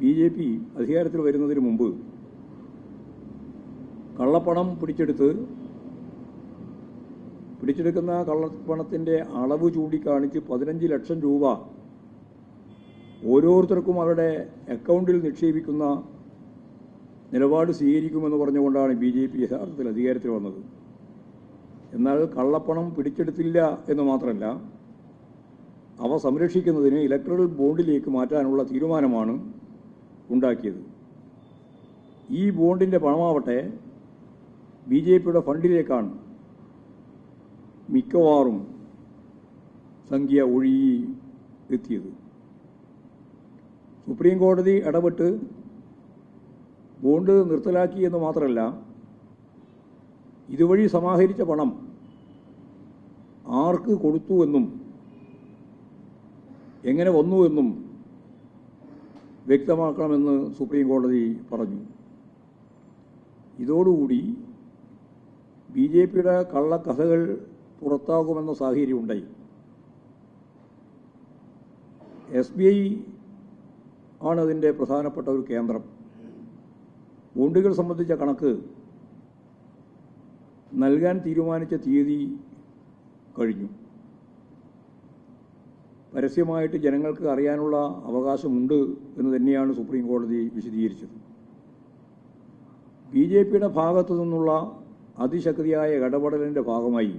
B J P അധികാരത്തിൽ വരുന്നതിന് മുമ്പ് കള്ളപ്പണം പിടിച്ചെടുത്ത് പിടിച്ചെടുക്കുന്ന കള്ളപ്പണത്തിന്റെ അളവ് ചൂണ്ടിക്കാണിച്ച് പതിനഞ്ച് ലക്ഷം രൂപ ഓരോരുത്തർക്കും അവരുടെ അക്കൗണ്ടിൽ നിക്ഷേപിക്കുന്ന നിലപാട് സ്വീകരിക്കുമെന്ന് പറഞ്ഞുകൊണ്ടാണ് ബി ജെ പി യഥാർത്ഥത്തിൽ അധികാരത്തിൽ വന്നത്. എന്നാൽ കള്ളപ്പണം പിടിച്ചെടുത്തില്ല എന്ന് മാത്രമല്ല അവ സംരക്ഷിക്കുന്നതിന് ഇലക്ട്രൽ ബോണ്ടിലേക്ക് മാറ്റാനുള്ള തീരുമാനമാണ് ഉണ്ടാക്കിയത്. ഈ ബോണ്ടിന്റെ പണമാവട്ടെ ബി ജെ പിയുടെ ഫണ്ടിലേക്കാണ് മിക്കവാറും സംഖ്യ ഒഴുകി എത്തിയത്. സുപ്രീം കോടതി ഇടപെട്ട് ബോണ്ട് നിർത്തലാക്കി എന്ന് മാത്രമല്ല ഇതുവഴി സമാഹരിച്ച പണം ആർക്ക് കൊടുത്തു എന്നും എങ്ങനെ വന്നു എന്നും വ്യക്തമാക്കണമെന്ന് സുപ്രീം കോടതി പറഞ്ഞു. ഇതോടുകൂടി ബി ജെ പിയുടെ കള്ളക്കഥകൾ പുറത്താകുമെന്ന സാഹചര്യം ഉണ്ടായി എസ് ബി ഐ ആണ് അതിന്റെ പ്രധാനപ്പെട്ട ഒരു കേന്ദ്രം. ബോണ്ടുകൾ സംബന്ധിച്ച കണക്ക് നൽകാൻ തീരുമാനിച്ച തീയതി കഴിഞ്ഞു. പരസ്യമായിട്ട് ജനങ്ങൾക്ക് അറിയാനുള്ള അവകാശമുണ്ട് എന്ന് തന്നെയാണ് സുപ്രീം കോടതി വിശദീകരിച്ചത്. ബി ജെ പിയുടെ ഭാഗത്തു നിന്നുള്ള അതിശക്തിയായ ഇടപെടലിന്റെ ഭാഗമായി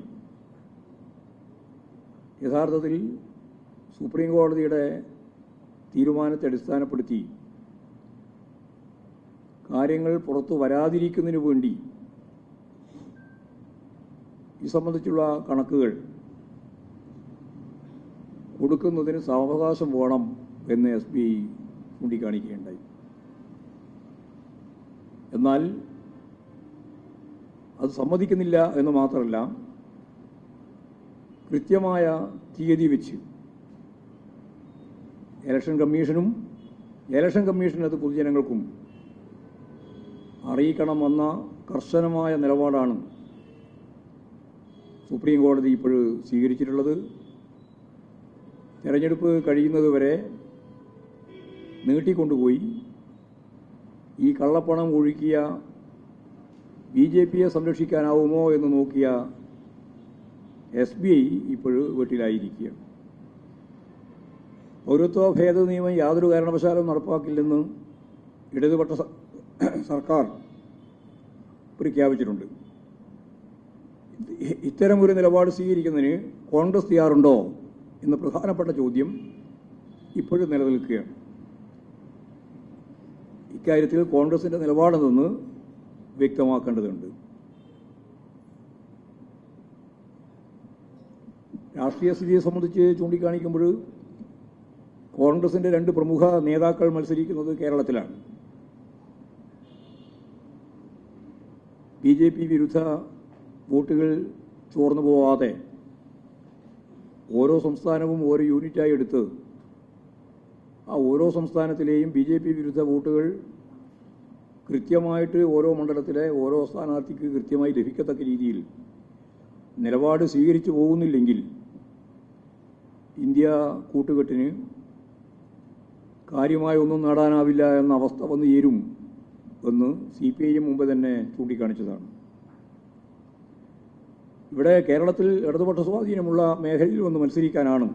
യഥാർത്ഥത്തിൽ സുപ്രീം കോടതിയുടെ തീരുമാനത്തെ അടിസ്ഥാനപ്പെടുത്തി കാര്യങ്ങൾ പുറത്തു വരാതിരിക്കുന്നതിന് വേണ്ടി ഈ സംബന്ധിച്ചുള്ള കണക്കുകൾ കൊടുക്കുന്നതിന് സാവകാശം വേണം എന്ന് എസ് ബി ഐ ചൂണ്ടിക്കാണിക്കുകയുണ്ടായി. എന്നാൽ അത് സമ്മതിക്കുന്നില്ല എന്ന് മാത്രമല്ല കൃത്യമായ തീയതി വെച്ച് ഇലക്ഷൻ കമ്മീഷനും ഇലക്ഷൻ കമ്മീഷനത് പൊതുജനങ്ങൾക്കും അറിയിക്കണമെന്ന കർശനമായ നിലപാടാണ് സുപ്രീം കോടതി ഇപ്പോൾ സ്വീകരിച്ചിട്ടുള്ളത്. തെരഞ്ഞെടുപ്പ് കഴിയുന്നത് വരെ നീട്ടിക്കൊണ്ടുപോയി. ഈ കള്ളപ്പണം ഒഴുക്കിയ ബി ജെ പിയെ സംരക്ഷിക്കാനാവുമോ എന്ന് നോക്കിയ എസ് ബി ഐ ഇപ്പോൾ വീട്ടിലായിരിക്കുകയാണ്. പൗരത്വ ഭേദ നിയമം യാതൊരു കാരണവശാലും നടപ്പാക്കില്ലെന്ന് ഇടതുപക്ഷ സർക്കാർ പ്രഖ്യാപിച്ചിട്ടുണ്ട്. ഇത്തരമൊരു ഇത്തരം നിലപാട് സ്വീകരിക്കുന്നതിന് കോൺഗ്രസ് തയ്യാറുണ്ടോ? എന്ന പ്രധാനപ്പെട്ട ചോദ്യം ഇപ്പോഴും നിലനിൽക്കുകയാണ്. ഇക്കാര്യത്തിൽ കോൺഗ്രസിന്റെ നിലപാടെന്ന് വ്യക്തമാക്കേണ്ടതുണ്ട്. രാഷ്ട്രീയ സ്ഥിതിയെ സംബന്ധിച്ച് ചൂണ്ടിക്കാണിക്കുമ്പോൾ കോൺഗ്രസിന്റെ രണ്ട് പ്രമുഖ നേതാക്കൾ മത്സരിക്കുന്നത് കേരളത്തിലാണ്. ബി ജെ പി വിരുദ്ധ വോട്ടുകൾ ചോർന്നു പോവാതെ ഓരോ സംസ്ഥാനവും ഓരോ യൂണിറ്റായി എടുത്ത് ആ ഓരോ സംസ്ഥാനത്തിലെയും ബി ജെ പി വിരുദ്ധ വോട്ടുകൾ കൃത്യമായിട്ട് ഓരോ മണ്ഡലത്തിലെ ഓരോ സ്ഥാനാർത്ഥിക്ക് കൃത്യമായി ലഭിക്കത്തക്ക രീതിയിൽ നിലപാട് സ്വീകരിച്ചു പോകുന്നില്ലെങ്കിൽ ഇന്ത്യ കൂട്ടുകെട്ടിന് കാര്യമായി ഒന്നും നേടാനാവില്ല എന്ന അവസ്ഥ വന്നു ചേരും എന്ന് സി പി ഐ എം മുമ്പ് തന്നെ ചൂണ്ടിക്കാണിച്ചതാണ്. ഇവിടെ കേരളത്തിൽ ഇടതുപക്ഷ സ്വാധീനമുള്ള മേഖലയിൽ വന്ന് മത്സരിക്കാനാണ്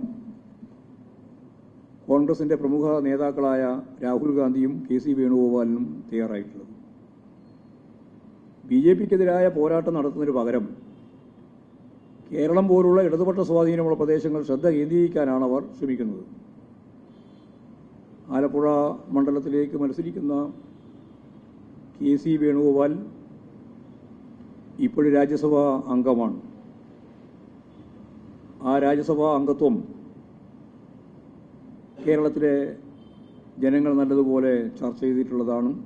കോൺഗ്രസിന്റെ പ്രമുഖ നേതാക്കളായ രാഹുൽ ഗാന്ധിയും കെ സി വേണുഗോപാലിനും തയ്യാറായിട്ടുള്ളത്. ബി ജെ പിക്കെതിരായ പോരാട്ടം നടത്തുന്നതിന് പകരം കേരളം പോലുള്ള ഇടതുപക്ഷ സ്വാധീനമുള്ള പ്രദേശങ്ങൾ ശ്രദ്ധ കേന്ദ്രീകരിക്കാനാണ് അവർ ശ്രമിക്കുന്നത്. ആലപ്പുഴ മണ്ഡലത്തിലേക്ക് മത്സരിക്കുന്ന കെ സി വേണുഗോപാൽ ഇപ്പോഴും രാജ്യസഭാ അംഗമാണ്. ആ രാജ്യസഭാ അംഗത്വം കേരളത്തിലെ ജനങ്ങൾ നല്ലതുപോലെ ചർച്ച ചെയ്തിട്ടുള്ളതാണ്.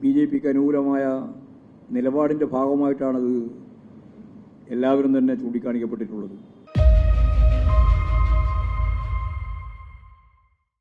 ബി ജെ പിക്ക് അനുകൂലമായ നിലപാടിന്റെ ഭാഗമായിട്ടാണത് എല്ലാവരും തന്നെ ചൂണ്ടിക്കാണിക്കപ്പെട്ടിട്ടുള്ളത്.